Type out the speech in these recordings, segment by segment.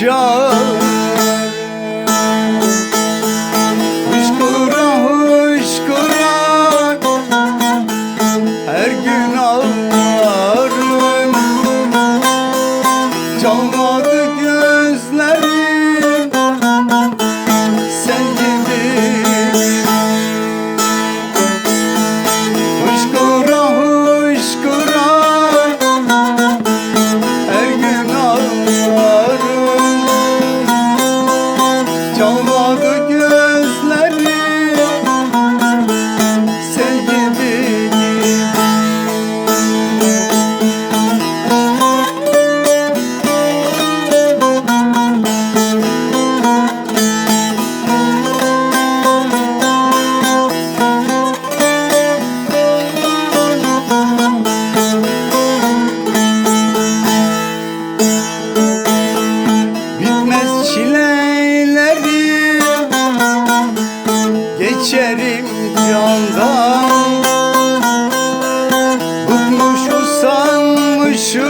çal Hışkıra Her gün ağlarım Çalmadı Yalvardım.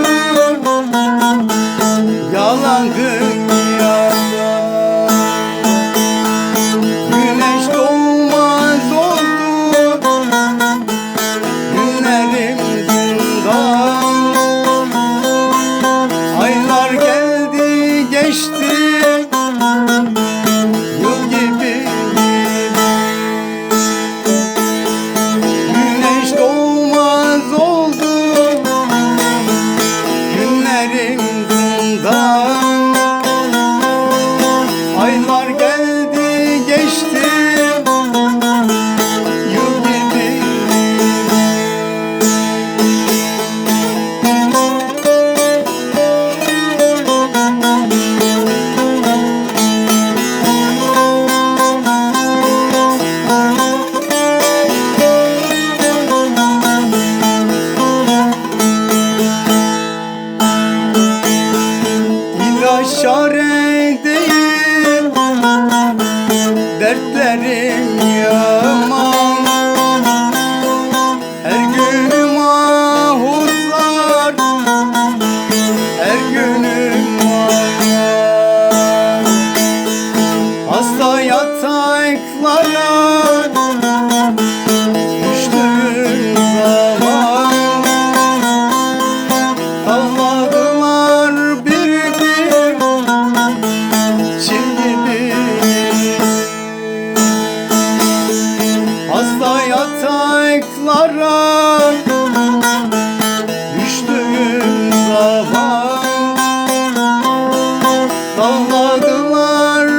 Thank you. Yollara düştüğüm zaman Avladılar bir bir çimdimi yataklara düştüğüm zaman Avladılar